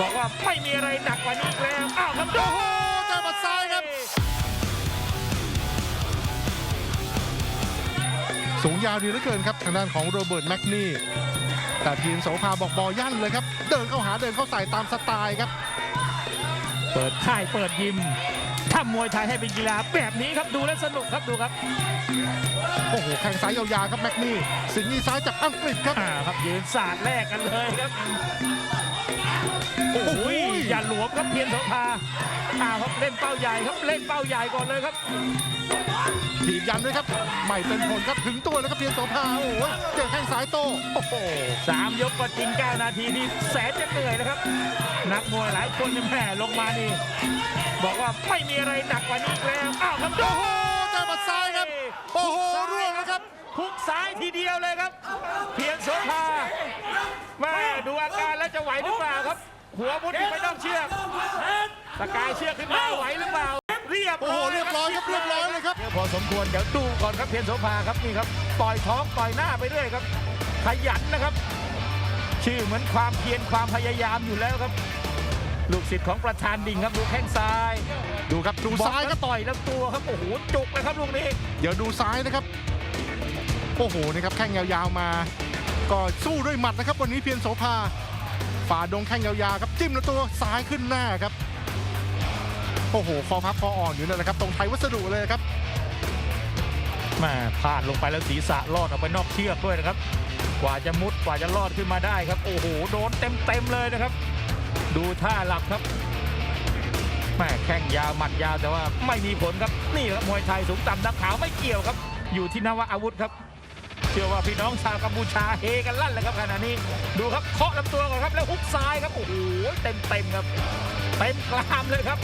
บอกว่าไม่มีอะไรหนักกว่านี้อีกแล้วอ้าวครับโอ้โหเจอหมัดซ้ายครับ สูงยาวดีเหลือเกินครับทางด้านของโรเบิร์ตแมกนีแต่ทีมโสภาบอกบอยั่นเลยครับ เดินเข้าหาเดินเข้าใส่ตามสไตล์ครับ เปิดค่ายเปิดยิมทำมวยไทยให้เป็นกีฬาแบบนี้ครับดูแล้วสนุกครับดูครับโอ้โหแข้งซ้ายยาวๆครับแมกนีสิงห์อีซ้ายจากอังกฤษครับอ่าครับยืนสาดแลกกันเลยครับ หลวมครับเพียรโสภาอ้าวครับเล่นเป้าใหญ่ครับเล่นเป้าใหญ่ก่อนเลยครับถีบยันด้วยครับไม่เป็นผลครับถึงตัวแล้วครับเพียงโสภาโอ้โหเจอแข้งซ้ายโต้โอ้โหสามยกก็จริง9นาทีนี่แสนจะเหนื่อยนะครับนักมวยหลายคนเนี่ยแหม่ลงมานี่บอกว่าไม่มีอะไรหนักกว่านี้อีกแล้วอ้าวครับโอ้โหเจอหมัดซ้ายครับโอ้โหร่วงนะครับทุกซ้ายทีเดียวเลยครับ เพียงโสภาแม่ดูอาการแล้วจะไหวหรือเปล่าครับ หัวมุดอยู่ไม่ต้องเชือกสกายเชือกขึ้นมาไหวหรือเปล่า เรียบโอ้โหเรียบร้อยครับเรียบร้อยเลยครับเดี๋ยวพอสมควรเดี๋ยวดูก่อนครับเพียรโสภาครับนี่ครับต่อยท้องต่อยหน้าไปเรื่อยครับ ขยันนะครับ ชื่อเหมือนความเพียรความพยายามอยู่แล้วครับ ลูกศิษย์ของประธานดิ่งครับดูแข้งซ้ายดูครับดูซ้ายครับอกแล้วต่อยแล้วตัวครับโอ้โหจุกเลยครับลูกนี้เดี๋ยวดูซ้ายนะครับ โอ้โหนี่ครับแข้งยาวๆมา ก็สู้ด้วยหมัดนะครับ วันนี้เพียรโสภา ฝ่าดงแข้งยาวๆครับจิ้มแล้วตัวซ้ายขึ้นหน้าครับโอ้โหคอพับคออ่อนอยู่นั่นแหละครับ ตรงไทยวัสดุเลยครับมาพลาดลงไปแล้วศีรษะลอดออกไปนอกเชือกด้วยนะครับ กว่าจะมุดกว่าจะลอดขึ้นมาได้ครับ โอ้โหโดนเต็มเต็มๆเลยนะครับ ดูท่าหลับครับแม่แข้งยาวหมัดยาวแต่ว่าไม่มีผลครับ นี่ครับมวยไทยสูงต่ำนักขาวไม่เกี่ยวครับ อยู่ที่นวอาวุธครับ เชื่อว่าพี่น้องชาวกัมพูชาเฮกันลั่นเลยครับขณะนี้ ดูครับเคาะลำตัวก่อนครับแล้วฮุกซ้ายครับโอ้โหเต็มเต็มครับเต็มกรามเลยครับ